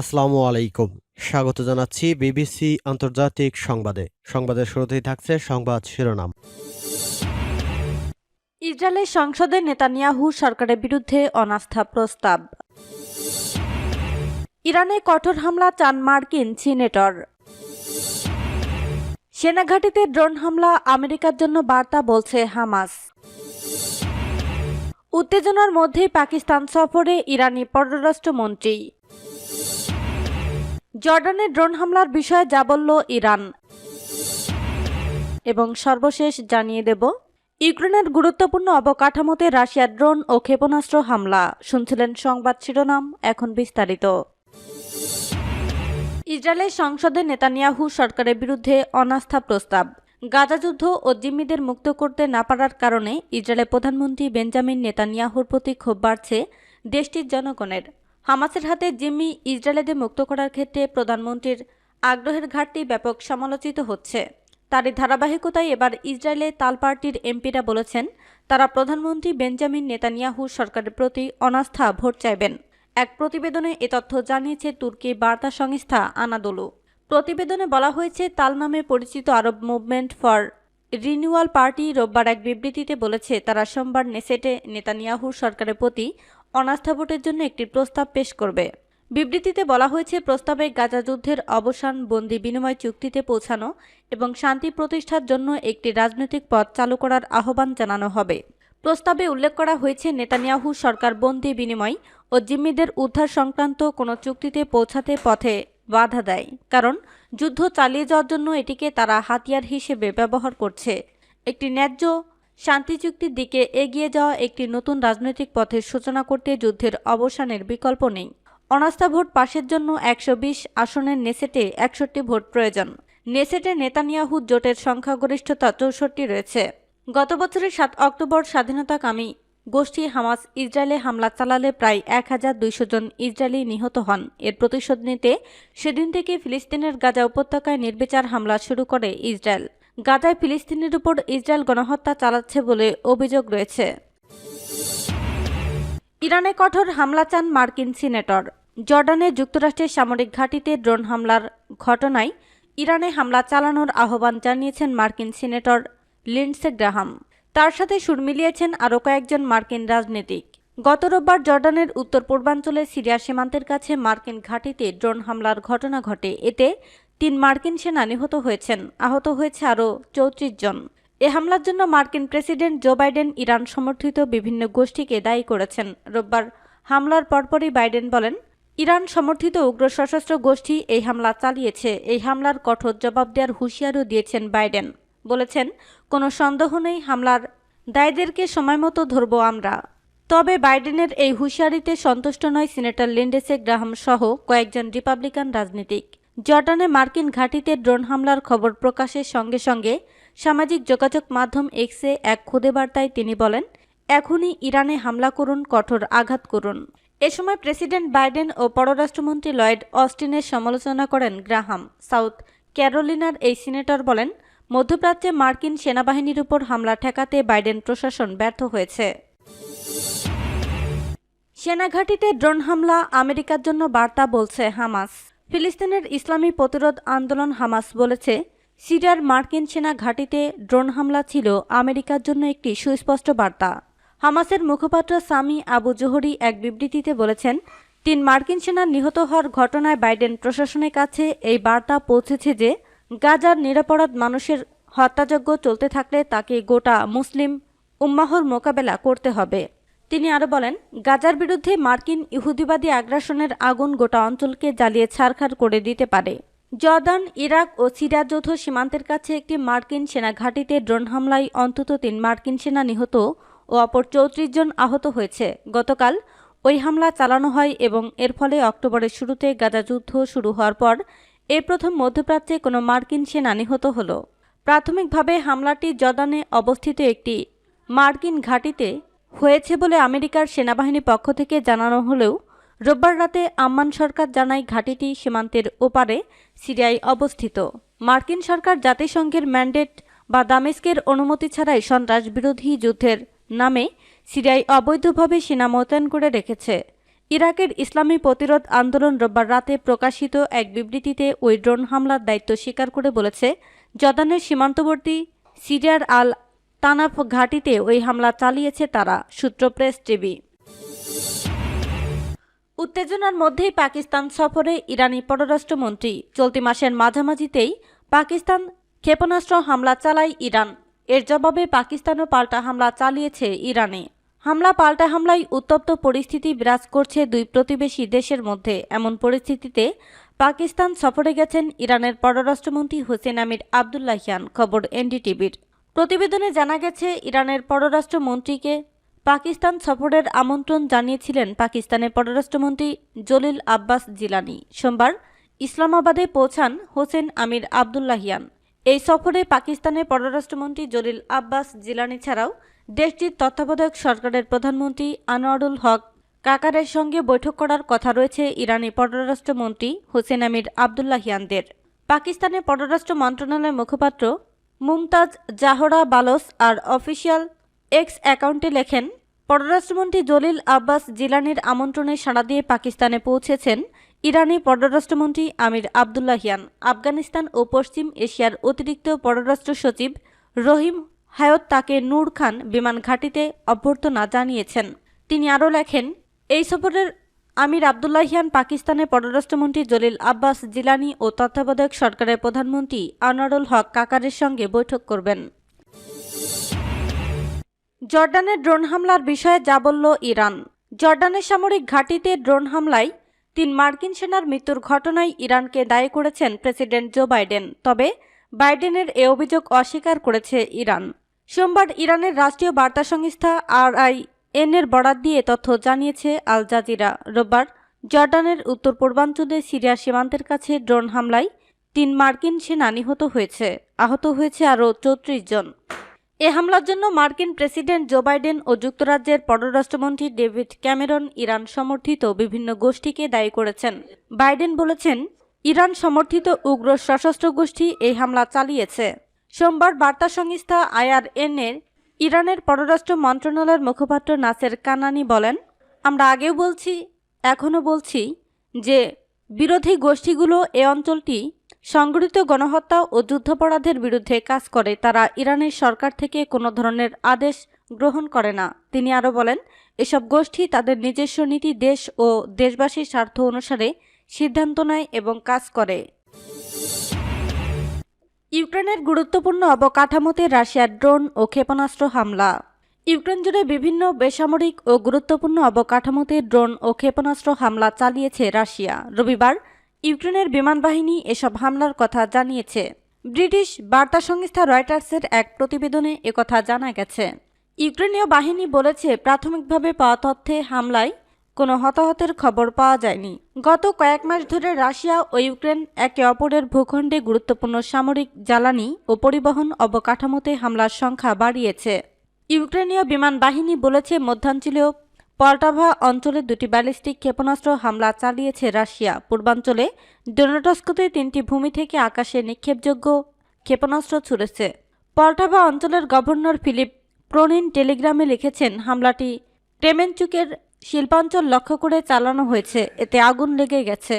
আসসালামু আলাইকুম। স্বাগত জানাচ্ছি বিবিসি আন্তর্জাতিক সংবাদে। সংবাদের শুরুতেই থাকছে সংবাদ শিরোনাম। ইসরায়েলের সংসদে নেতানিয়াহু সরকারের বিরুদ্ধে অনাস্থা প্রস্তাব। ইরানে কঠোর হামলা, চান মার্কিন সিনেটর। সেনাঘাটিতে ড্রোন হামলা, আমেরিকার জন্য বার্তা বলছে হামাস। উত্তেজনার মধ্যেই পাকিস্তান সফরে ইরানি পররাষ্ট্রমন্ত্রী জর্ডানে ড্রোন হামলার বিষয়ে যা বলল ইরান। এবং সর্বশেষ জানিয়ে দেব, ইউক্রেনের গুরুত্বপূর্ণ অবকাঠামোতে রাশিয়ার ড্রোন ও ক্ষেপণাস্ত্র হামলা। শুনছিলেন সংবাদ শিরোনাম, এখন বিস্তারিত। ইসরায়েলের সংসদে নেতানিয়াহু সরকারের বিরুদ্ধে অনাস্থা প্রস্তাব। গাজা যুদ্ধ ও জিম্মিদের মুক্ত করতে না পারার কারণে ইসরায়েলের প্রধানমন্ত্রী বেঞ্জামিন নেতানিয়াহুর প্রতি ক্ষোভ বাড়ছে দেশটির জনগণের। হামাসের হাতে জিম্মি ইসরায়েলেদের মুক্ত করার ক্ষেত্রে প্রধানমন্ত্রীর আগ্রহের ঘাটতি ব্যাপক সমালোচিত হচ্ছে। তারই ধারাবাহিকতায় এবার ইসরায়েলে তাল পার্টির এমপিরা বলেছেন, তারা প্রধানমন্ত্রী বেঞ্জামিন নেতানিয়াহু সরকারের প্রতি অনাস্থা ভোট চাইবেন। এক প্রতিবেদনে এ তথ্য জানিয়েছে তুর্কি বার্তা সংস্থা আনাদোলু। প্রতিবেদনে বলা হয়েছে, তাল নামে পরিচিত Arab movement for renewal party রোববার এক বিবৃতিতে বলেছে, তারা সোমবার নেসেটে নেতানিয়াহু সরকারের প্রতি অনাস্থা ভোটের জন্য একটি প্রস্তাব পেশ করবে। বিবৃতিতে বলা হয়েছে, প্রস্তাবে গাজা যুদ্ধের অবসান, বন্দি বিনিময় চুক্তিতে পৌঁছানো এবং শান্তি প্রতিষ্ঠার জন্য একটি রাজনৈতিক পথ চালু করার আহ্বান জানানো হবে। প্রস্তাবে উল্লেখ করা হয়েছে, নেতানিয়াহু সরকার বন্দি বিনিময় ও জিম্মিদের উদ্ধার সংক্রান্ত কোনো চুক্তিতে পৌঁছাতে পথে বাধা দেয়। কারণ, যুদ্ধ চালিয়ে যাওয়ার জন্য এটিকে তারা হাতিয়ার হিসেবে ব্যবহার করছে। একটি ন্যায্য শান্তি চুক্তির দিকে এগিয়ে যাওয়া একটি নতুন রাজনৈতিক পথের সূচনা করতে যুদ্ধের অবসানের বিকল্প নেই। অনাস্থা ভোট পাশের জন্য একশো বিশ আসনের নেসেটে একষট্টি ভোট প্রয়োজন। নেসেটে নেতানিয়াহু জোটের সংখ্যাগরিষ্ঠতা চৌষট্টি রয়েছে। গত বছরের সাত অক্টোবর স্বাধীনতাকামী গোষ্ঠী হামাস ইসরায়েলে হামলা চালালে প্রায় এক হাজার দুইশো জন ইসরায়েলি নিহত হন। এর প্রতিশোধ নিতে সেদিন থেকে ফিলিস্তিনের গাজা উপত্যকায় নির্বিচার হামলা শুরু করে ইসরায়েল। গাজায় ফিলিস্তিনের উপর ইসরায়েল গণহত্যা চালাচ্ছে বলে অভিযোগ রয়েছে। ইরানে কঠোর হামলা চান মার্কিন সিনেটর। জর্ডানে যুক্তরাষ্ট্রের সামরিক ঘাঁটিতে ড্রোন হামলার ঘটনায় ইরানে হামলা চালানোর আহ্বান জানিয়েছেন মার্কিন সিনেটর লিন্ডসে গ্রাহাম। তার সাথে সুর মিলিয়েছেন আরও কয়েকজন মার্কিন রাজনীতিক। গত রোববার জর্ডানের উত্তর পূর্বাঞ্চলে সিরিয়া সীমান্তের কাছে মার্কিন ঘাঁটিতে ড্রোন হামলার ঘটনা ঘটে। এতে তিন মার্কিন সেনা নিহত হয়েছেন। আহত হয়েছে আরও চৌত্রিশ জন। এ হামলার জন্য মার্কিন প্রেসিডেন্ট জো বাইডেন ইরান সমর্থিত বিভিন্ন গোষ্ঠীকে দায়ী করেছেন। রোববার হামলার পরপরই বাইডেন বলেন, ইরান সমর্থিত উগ্র সশস্ত্র গোষ্ঠী এই হামলা চালিয়েছে। এই হামলার কঠোর জবাব দেওয়ার হুঁশিয়ারও দিয়েছেন বাইডেন। বলেছেন, কোনো সন্দেহ নেই, হামলার দায়ীদেরকে সময়মতো ধরব আমরা। তবে বাইডেনের এই হুঁশিয়ারিতে সন্তুষ্ট নয় সিনেটর লিন্ডেসে গ্রাহাম সহ কয়েকজন রিপাবলিকান রাজনীতিক। জর্ডানে মার্কিন ঘাঁটিতে ড্রোন হামলার খবর প্রকাশের সঙ্গে সঙ্গে সামাজিক যোগাযোগ মাধ্যম এক্সে এক খুদে বার্তায় তিনি বলেন, এখনই ইরানে হামলা করুন, কঠোর আঘাত করুন। এ সময় প্রেসিডেন্ট বাইডেন ও পররাষ্ট্রমন্ত্রী লয়েড অস্টিনের সমালোচনা করেন গ্রাহাম। সাউথ ক্যারোলিনার এই সিনেটর বলেন, মধ্যপ্রাচ্যে মার্কিন সেনাবাহিনীর উপর হামলা ঠেকাতে বাইডেন প্রশাসন ব্যর্থ হয়েছে। সেনাঘাটিতে ড্রোন হামলা আমেরিকার জন্য বার্তা বলছে হামাস। ফিলিস্তিনের ইসলামী প্রতিরোধ আন্দোলন হামাস বলেছে, সিরিয়ার মার্কিন সেনা ঘাঁটিতে ড্রোন হামলা ছিল আমেরিকার জন্য একটি সুস্পষ্ট বার্তা। হামাসের মুখপাত্র সামি আবু জোহরি এক বিবৃতিতে বলেছেন, তিন মার্কিন সেনা নিহত হওয়ার ঘটনায় বাইডেন প্রশাসনের কাছে এই বার্তা পৌঁছেছে যে, গাজার নিরাপরাধ মানুষের হত্যাযজ্ঞ চলতে থাকলে তাকে গোটা মুসলিম উম্মাহর মোকাবেলা করতে হবে। তিনি আরও বলেন, গাজার বিরুদ্ধে মার্কিন ইহুদিবাদী আগ্রাসনের আগুন গোটা অঞ্চলকে জ্বালিয়ে ছারখার করে দিতে পারে। জর্দান, ইরাক ও সিরিয়া যৌথ সীমান্তের কাছে একটি মার্কিন সেনা ঘাঁটিতে ড্রোন হামলায় অন্তত তিন মার্কিন সেনা নিহত ও অপর চৌত্রিশ জন আহত হয়েছে। গতকাল ওই হামলা চালানো হয় এবং এর ফলে অক্টোবরের শুরুতে গাজা যুদ্ধ শুরু হওয়ার পর এই প্রথম মধ্যপ্রাচ্যে কোনো মার্কিন সেনা নিহত হল। প্রাথমিকভাবে হামলাটি জর্দানে অবস্থিত একটি মার্কিন ঘাঁটিতে হয়েছে বলে আমেরিকার সেনাবাহিনী পক্ষ থেকে জানানো হলেও রোববার রাতে আম্মান সরকার জানায় ঘাঁটিটি সীমান্তের ওপারে সিরিয়ায় অবস্থিত। মার্কিন সরকার জাতিসংঘের ম্যান্ডেট বা দামেস্কের অনুমতি ছাড়াই সন্ত্রাস বিরোধী যুদ্ধের নামে সিরিয়ায় অবৈধভাবে সেনা মোতায়েন করে রেখেছে। ইরাকের ইসলামী প্রতিরোধ আন্দোলন রোববার রাতে প্রকাশিত এক বিবৃতিতে ওই ড্রোন হামলার দায়িত্ব স্বীকার করে বলেছে, জর্দানের সীমান্তবর্তী সিরিয়ার আল তানাফ ঘাঁটিতে ওই হামলা চালিয়েছে তারা, সূত্র প্রেস টিভি। উত্তেজনার মধ্যেই পাকিস্তান সফরে ইরানি পররাষ্ট্রমন্ত্রী চলতি মাসের মাঝামাঝিতেই পাকিস্তান ক্ষেপণাস্ত্র হামলা চালায় ইরান। এর জবাবে পাকিস্তানও পাল্টা হামলা চালিয়েছে ইরানে। হামলা পাল্টা হামলায় উত্তপ্ত পরিস্থিতি বিরাজ করছে দুই প্রতিবেশী দেশের মধ্যে। এমন পরিস্থিতিতে পাকিস্তান সফরে গেছেন ইরানের পররাষ্ট্রমন্ত্রী হোসেন আমির আবদুল্লাহিয়ান খবর এনডিটিভির। প্রতিবেদনে জানা গেছে, ইরানের পররাষ্ট্রমন্ত্রীকে পাকিস্তান সফরের আমন্ত্রণ জানিয়েছিলেন পাকিস্তানের পররাষ্ট্রমন্ত্রী জলিল আব্বাস জিলানি। সোমবার ইসলামাবাদে পৌঁছান হোসেন আমির আবদুল্লাহিয়ান। এই সফরে পাকিস্তানের পররাষ্ট্রমন্ত্রী জলিল আব্বাস জিলানি ছাড়াও দেশটির তত্ত্বাবধায়ক সরকারের প্রধানমন্ত্রী আনোয়ারুল হক কাকারের সঙ্গে বৈঠক করার কথা রয়েছে ইরানি পররাষ্ট্রমন্ত্রী হোসেন আমির আবদুল্লাহিয়ানদের। পাকিস্তানের পররাষ্ট্র মন্ত্রণালয়ের মুখপাত্র মুমতাজ, জাহরা বালস আর অফিসিয়াল এক্স অ্যাকাউন্টে লেখেন, পররাষ্ট্রমন্ত্রী জলিল আব্বাস জিলানির আমন্ত্রণে সাড়া দিয়ে পাকিস্তানে পৌঁছেছেন ইরানি পররাষ্ট্রমন্ত্রী আমির আবদুল্লাহিয়ান আফগানিস্তান ও পশ্চিম এশিয়ার অতিরিক্ত পররাষ্ট্র সচিব রহিম হায়ত তাকে নূর খান বিমান ঘাঁটিতে অভ্যর্থনা জানিয়েছেন। তিনি আরও লেখেন, এই সফরের আমির আবদুল্লাহিয়ান পাকিস্তানের পররাষ্ট্রমন্ত্রী জলিল আব্বাস জিলানি ও তত্ত্বাবধায়ক সরকারের প্রধানমন্ত্রী আনোয়ারুল হক কাকারের সঙ্গে বৈঠক করবেন। জর্ডানের ড্রোন হামলার বিষয়ে যা বলল ইরান। জর্ডানের সামরিক ঘাঁটিতে ড্রোন হামলায় তিন মার্কিন সেনার মৃত্যুর ঘটনায় ইরানকে দায়ী করেছেন প্রেসিডেন্ট জো বাইডেন। তবে বাইডেনের এ অভিযোগ অস্বীকার করেছে ইরান। সোমবার ইরানের রাষ্ট্রীয় বার্তা সংস্থা আরআই এনের বরাত দিয়ে তথ্য জানিয়েছে আল জাজিরা। রোববার জর্ডানের উত্তর পূর্বাঞ্চলে সিরিয়া সীমান্তের কাছে ড্রোন হামলায় তিন মার্কিন সেনা নিহত হয়েছে। আহত হয়েছে আরও চৌত্রিশ জন। এ হামলার জন্য মার্কিন প্রেসিডেন্ট জো বাইডেন ও যুক্তরাজ্যের পররাষ্ট্রমন্ত্রী ডেভিড ক্যামেরন ইরান সমর্থিত বিভিন্ন গোষ্ঠীকে দায়ী করেছেন। বাইডেন বলেছেন, ইরান সমর্থিত উগ্র সশস্ত্র গোষ্ঠী এই হামলা চালিয়েছে। সোমবার বার্তা সংস্থা আইআরএন এর ইরানের পররাষ্ট্র মন্ত্রণালয়ের মুখপাত্র নাসের কানানি বলেন, আমরা আগেও বলছি, এখনও বলছি যে বিরোধী গোষ্ঠীগুলো এ অঞ্চলটি সংগঠিত গণহত্যা ও যুদ্ধাপরাধের বিরুদ্ধে কাজ করে। তারা ইরানের সরকার থেকে কোনো ধরনের আদেশ গ্রহণ করে না। তিনি আরও বলেন, এসব গোষ্ঠী তাদের নিজস্ব নীতি, দেশ ও দেশবাসীর স্বার্থ অনুসারে সিদ্ধান্ত নেয় এবং কাজ করে। ইউক্রেনের গুরুত্বপূর্ণ অবকাঠামোতে রাশিয়ার ড্রোন ও ক্ষেপণাস্ত্র হামলা। ইউক্রেন জুড়ে বিভিন্ন বেসামরিক ও গুরুত্বপূর্ণ অবকাঠামোতে ড্রোন ও ক্ষেপণাস্ত্র হামলা চালিয়েছে রাশিয়া। রবিবার ইউক্রেনের বিমান বাহিনী এসব হামলার কথা জানিয়েছে। ব্রিটিশ বার্তা সংস্থা রয়টার্সের এক প্রতিবেদনে একথা জানা গেছে। ইউক্রেনীয় বাহিনী বলেছে, প্রাথমিকভাবে পাওয়া তথ্যে হামলায় কোনো হতাহতের খবর পাওয়া যায়নি। গত কয়েক মাস ধরে রাশিয়া ও ইউক্রেন একে অপরের ভূখণ্ডে গুরুত্বপূর্ণ সামরিক জ্বালানি ও পরিবহন অবকাঠামোতে হামলার সংখ্যা বাড়িয়েছে। ইউক্রেনীয় বিমান বাহিনী বলেছে, মধ্যাঞ্চলীয় পল্টাভা অঞ্চলে দুটি ব্যালিস্টিক ক্ষেপণাস্ত্র হামলা চালিয়েছে রাশিয়া। পূর্বাঞ্চলে ডোনেটস্কোতে তিনটি ভূমি থেকে আকাশে নিক্ষেপযোগ্য ক্ষেপণাস্ত্র ছুড়েছে। পল্টাভা অঞ্চলের গভর্নর ফিলিপ প্রনিন টেলিগ্রামে লিখেছেন, হামলাটি ক্রেমেনচুকের শিল্পাঞ্চল লক্ষ্য করে চালানো হয়েছে এতে আগুন লেগে গেছে।